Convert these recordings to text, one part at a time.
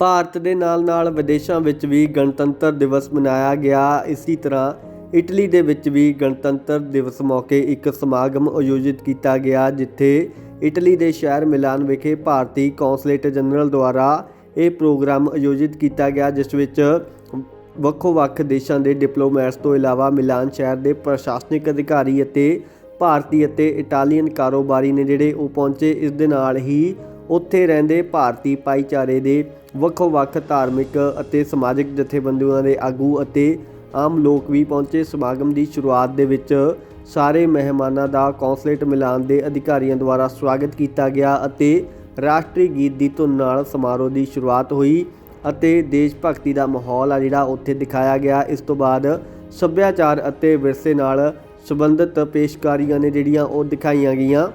ਭਾਰਤ ਦੇ ਨਾਲ-ਨਾਲ ਵਿਦੇਸ਼ਾਂ ਵਿੱਚ ਵੀ ਗਣਤੰਤਰ ਦਿਵਸ ਮਨਾਇਆ ਗਿਆ। ਇਸੇ ਤਰ੍ਹਾਂ ਇਟਲੀ ਦੇ ਵਿੱਚ ਵੀ ਗਣਤੰਤਰ ਦਿਵਸ ਮੌਕੇ ਇੱਕ ਸਮਾਗਮ ਆਯੋਜਿਤ ਕੀਤਾ ਗਿਆ, ਜਿੱਥੇ ਇਟਲੀ ਦੇ ਸ਼ਹਿਰ ਮਿਲਾਨ ਵਿਖੇ ਭਾਰਤੀ ਕੌਂਸਲੇਟ ਜਨਰਲ ਦੁਆਰਾ ਇਹ ਪ੍ਰੋਗਰਾਮ ਆਯੋਜਿਤ ਕੀਤਾ ਗਿਆ, ਜਿਸ ਵਿੱਚ ਵੱਖੋ-ਵੱਖ ਦੇਸ਼ਾਂ ਦੇ ਡਿਪਲੋਮੈਟਸ ਤੋਂ ਇਲਾਵਾ ਮਿਲਾਨ ਸ਼ਹਿਰ ਦੇ ਪ੍ਰਸ਼ਾਸਨਿਕ ਅਧਿਕਾਰੀ ਅਤੇ ਭਾਰਤੀ ਅਤੇ ਇਟਾਲੀਅਨ ਕਾਰੋਬਾਰੀ ਨੇ ਜਿਹੜੇ ਉਹ ਪਹੁੰਚੇ। ਇਸ ਦੇ ਨਾਲ ਹੀ ਉੱਥੇ ਰਹਿੰਦੇ ਭਾਰਤੀ ਭਾਈਚਾਰੇ ਦੇ ਵੱਖੋ-ਵੱਖ ਧਾਰਮਿਕ ਅਤੇ ਸਮਾਜਿਕ ਜਥੇਬੰਦੀਆਂ ਦੇ ਆਗੂ ਅਤੇ ਆਮ ਲੋਕ ਵੀ ਪਹੁੰਚੇ। ਸਮਾਗਮ ਦੀ ਸ਼ੁਰੂਆਤ ਦੇ ਵਿੱਚ ਸਾਰੇ ਮਹਿਮਾਨਾਂ ਦਾ ਕੌਂਸਲੇਟ ਮਿਲਾਨ ਦੇ ਅਧਿਕਾਰੀਆਂ ਦੁਆਰਾ ਸਵਾਗਤ ਕੀਤਾ ਗਿਆ ਅਤੇ ਰਾਸ਼ਟਰੀ ਗੀਤ ਦੀ ਧੁਨ ਨਾਲ ਸਮਾਰੋਹ ਦੀ ਸ਼ੁਰੂਆਤ ਹੋਈ ਅਤੇ ਦੇਸ਼ ਭਗਤੀ ਦਾ ਮਾਹੌਲ ਆ ਜਿਹੜਾ ਉੱਥੇ ਦਿਖਾਇਆ ਗਿਆ। ਇਸ ਤੋਂ ਬਾਅਦ ਸੱਭਿਆਚਾਰ ਅਤੇ ਵਿਰਸੇ ਨਾਲ ਸੰਬੰਧਿਤ ਪੇਸ਼ਕਾਰੀਆਂ ਨੇ ਜਿਹੜੀਆਂ ਉਹ ਦਿਖਾਈਆਂ ਗਈਆਂ।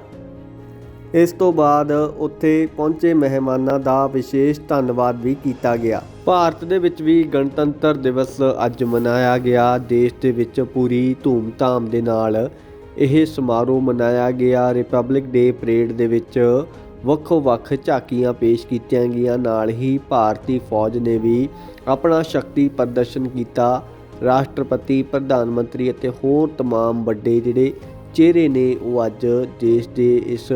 ਇਸ ਤੋਂ ਬਾਅਦ ਉੱਥੇ ਪਹੁੰਚੇ ਮਹਿਮਾਨਾਂ ਦਾ ਵਿਸ਼ੇਸ਼ ਧੰਨਵਾਦ ਵੀ ਕੀਤਾ ਗਿਆ ਭਾਰਤ ਦੇ ਵਿੱਚ ਵੀ ਗਣਤੰਤਰ ਦਿਵਸ ਅੱਜ ਮਨਾਇਆ ਗਿਆ ਦੇਸ਼ ਦੇ ਵਿੱਚ ਪੂਰੀ ਧੂਮ-ਧਾਮ ਦੇ ਨਾਲ ਇਹ ਸਮਾਰੋਹ ਮਨਾਇਆ ਗਿਆ ਰਿਪਬਲਿਕ ਡੇ ਪਰੇਡ ਦੇ ਵਿੱਚ ਵੱਖੋ-ਵੱਖ ਝਾਕੀਆਂ ਪੇਸ਼ ਕੀਤੀਆਂ ਗਈਆਂ ਨਾਲ ਹੀ ਭਾਰਤੀ ਫੌਜ ਨੇ ਵੀ ਆਪਣਾ ਸ਼ਕਤੀ ਪ੍ਰਦਰਸ਼ਨ ਕੀਤਾ ਰਾਸ਼ਟਰਪਤੀ ਪ੍ਰਧਾਨ ਮੰਤਰੀ ਅਤੇ ਹੋਰ तमाम ਵੱਡੇ ਜਿਹੜੇ ਚਿਹਰੇ ਨੇ ਉਹ ਅੱਜ ਦੇਸ਼ ਦੇ ਇਸ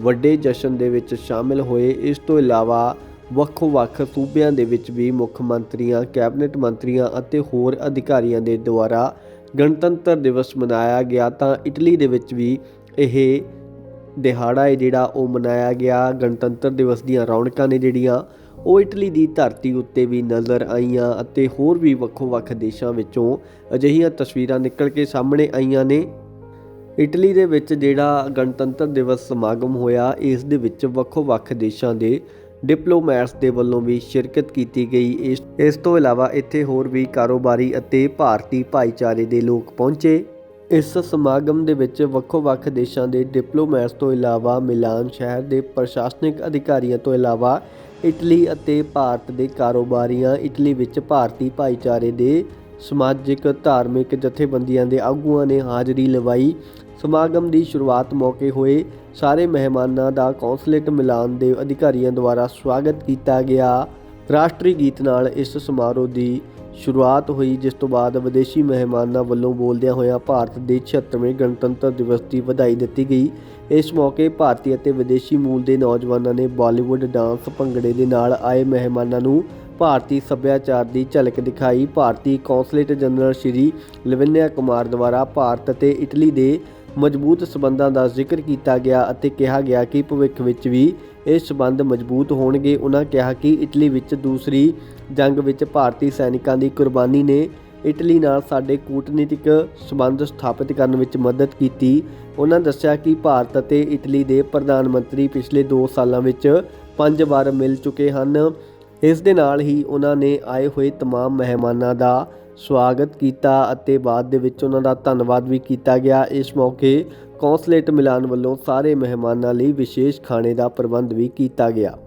ਵੱਡੇ ਜਸ਼ਨ ਦੇ ਵਿੱਚ ਸ਼ਾਮਿਲ ਹੋਏ। ਇਸ ਤੋਂ ਇਲਾਵਾ ਵੱਖੋ-ਵੱਖ ਸੂਬਿਆਂ ਦੇ ਵਿੱਚ ਵੀ ਮੁੱਖ ਮੰਤਰੀਆਂ, ਕੈਬਨਿਟ ਮੰਤਰੀਆਂ ਅਤੇ ਹੋਰ ਅਧਿਕਾਰੀਆਂ ਦੇ ਦੁਆਰਾ ਗਣਤੰਤਰ ਦਿਵਸ ਮਨਾਇਆ ਗਿਆ। ਤਾਂ ਇਟਲੀ ਦੇ ਵਿੱਚ ਵੀ ਇਹ ਦਿਹਾੜਾ ਹੈ ਜਿਹੜਾ ਉਹ ਮਨਾਇਆ ਗਿਆ। ਗਣਤੰਤਰ ਦਿਵਸ ਦੀਆਂ ਰੌਣਕਾਂ ਨੇ ਜਿਹੜੀਆਂ, ਉਹ ਇਟਲੀ ਦੀ ਧਰਤੀ ਉੱਤੇ ਵੀ ਨਜ਼ਰ ਆਈਆਂ ਅਤੇ ਹੋਰ ਵੀ ਵੱਖੋ-ਵੱਖ ਦੇਸ਼ਾਂ ਵਿੱਚੋਂ ਅਜਿਹੀਆਂ ਤਸਵੀਰਾਂ ਨਿਕਲ ਕੇ ਸਾਹਮਣੇ ਆਈਆਂ ਨੇ। ਇਟਲੀ ਦੇ ਵਿੱਚ ਜਿਹੜਾ ਗਣਤੰਤਰ ਦਿਵਸ ਸਮਾਗਮ ਹੋਇਆ, ਇਸ ਦੇ ਵਿੱਚ ਵੱਖੋ-ਵੱਖ ਦੇਸ਼ਾਂ ਦੇ ਡਿਪਲੋਮੈਟਸ ਦੇ ਵੱਲੋਂ ਵੀ ਸ਼ਿਰਕਤ ਕੀਤੀ ਗਈ। ਇਸ ਇਸ ਤੋਂ ਇਲਾਵਾ ਇੱਥੇ ਹੋਰ ਵੀ ਕਾਰੋਬਾਰੀ ਅਤੇ ਭਾਰਤੀ ਭਾਈਚਾਰੇ ਦੇ ਲੋਕ ਪਹੁੰਚੇ। ਇਸ ਸਮਾਗਮ ਦੇ ਵਿੱਚ ਵੱਖੋ-ਵੱਖ ਦੇਸ਼ਾਂ ਦੇ ਡਿਪਲੋਮੈਟਸ ਤੋਂ ਇਲਾਵਾ ਮਿਲਾਨ ਸ਼ਹਿਰ ਦੇ ਪ੍ਰਸ਼ਾਸਨਿਕ ਅਧਿਕਾਰੀਆਂ ਤੋਂ ਇਲਾਵਾ ਇਟਲੀ ਅਤੇ ਭਾਰਤ ਦੇ ਕਾਰੋਬਾਰੀਆਂ, ਇਟਲੀ ਵਿੱਚ ਭਾਰਤੀ ਭਾਈਚਾਰੇ ਦੇ ਸਮਾਜਿਕ, ਧਾਰਮਿਕ ਜਥੇਬੰਦੀਆਂ ਦੇ ਆਗੂਆਂ ਨੇ ਹਾਜ਼ਰੀ ਲਵਾਈ। ਸਮਾਗਮ ਦੀ ਸ਼ੁਰੂਆਤ ਮੌਕੇ ਹੋਏ ਸਾਰੇ ਮਹਿਮਾਨਾਂ ਦਾ ਕੌਂਸਲੇਟ ਮਿਲਾਨ ਦੇ ਅਧਿਕਾਰੀਆਂ ਦੁਆਰਾ ਸਵਾਗਤ ਕੀਤਾ ਗਿਆ। ਰਾਸ਼ਟਰੀ ਗੀਤ ਨਾਲ ਇਸ ਸਮਾਰੋਹ ਦੀ ਸ਼ੁਰੂਆਤ ਹੋਈ, ਜਿਸ ਤੋਂ ਬਾਅਦ ਵਿਦੇਸ਼ੀ ਮਹਿਮਾਨਾਂ ਵੱਲੋਂ ਬੋਲਦਿਆਂ ਹੋਇਆਂ ਭਾਰਤ ਦੇ 76ਵੇਂ ਗਣਤੰਤਰ ਦਿਵਸ ਦੀ ਵਧਾਈ ਦਿੱਤੀ ਗਈ। ਇਸ ਮੌਕੇ ਭਾਰਤੀ ਅਤੇ ਵਿਦੇਸ਼ੀ ਮੂਲ ਦੇ ਨੌਜਵਾਨਾਂ ਨੇ ਬਾਲੀਵੁੱਡ ਡਾਂਸ ਭੰਗੜੇ ਦੇ ਨਾਲ ਆਏ ਮਹਿਮਾਨਾਂ ਨੂੰ ਭਾਰਤੀ ਸੱਭਿਆਚਾਰ ਦੀ ਝਲਕ ਦਿਖਾਈ। ਭਾਰਤੀ ਕੌਂਸਲੇਟ ਜਨਰਲ ਸ਼੍ਰੀ ਲਵਿਨਿਆ ਕੁਮਾਰ ਦੁਆਰਾ ਭਾਰਤ ਅਤੇ ਇਟਲੀ ਦੇ ਮਜ਼ਬੂਤ ਸਬੰਧਾਂ ਦਾ ਜ਼ਿਕਰ ਕੀਤਾ ਗਿਆ ਅਤੇ ਕਿਹਾ ਗਿਆ ਕਿ ਭਵਿੱਖ ਵਿੱਚ ਵੀ ਇਹ ਸਬੰਧ ਮਜ਼ਬੂਤ ਹੋਣਗੇ। ਉਹਨਾਂ ਕਿਹਾ ਕਿ ਇਟਲੀ ਵਿੱਚ ਦੂਸਰੀ ਜੰਗ ਵਿੱਚ ਭਾਰਤੀ ਸੈਨਿਕਾਂ ਦੀ ਕੁਰਬਾਨੀ ਨੇ ਇਟਲੀ ਨਾਲ ਸਾਡੇ ਕੂਟਨੀਤਿਕ ਸਬੰਧ ਸਥਾਪਿਤ ਕਰਨ ਵਿੱਚ ਮਦਦ ਕੀਤੀ। ਉਹਨਾਂ ਦੱਸਿਆ ਕਿ ਭਾਰਤ ਅਤੇ ਇਟਲੀ ਦੇ ਪ੍ਰਧਾਨ ਮੰਤਰੀ ਪਿਛਲੇ 2 ਸਾਲਾਂ ਵਿੱਚ ਪੰਜ ਵਾਰ ਮਿਲ ਚੁੱਕੇ ਹਨ। ਇਸ ਦੇ ਨਾਲ ਹੀ ਉਹਨਾਂ ਨੇ ਆਏ ਹੋਏ तमाम ਮਹਿਮਾਨਾਂ ਦਾ ਸਵਾਗਤ ਕੀਤਾ ਅਤੇ ਬਾਅਦ ਦੇ ਵਿੱਚ ਉਹਨਾਂ ਦਾ ਧੰਨਵਾਦ ਵੀ ਕੀਤਾ ਗਿਆ ਇਸ ਮੌਕੇ ਕੌਂਸਲੇਟ ਮਿਲਾਨ ਵੱਲੋਂ ਸਾਰੇ ਮਹਿਮਾਨਾਂ ਲਈ ਵਿਸ਼ੇਸ਼ ਖਾਣੇ ਦਾ ਪ੍ਰਬੰਧ ਵੀ ਕੀਤਾ ਗਿਆ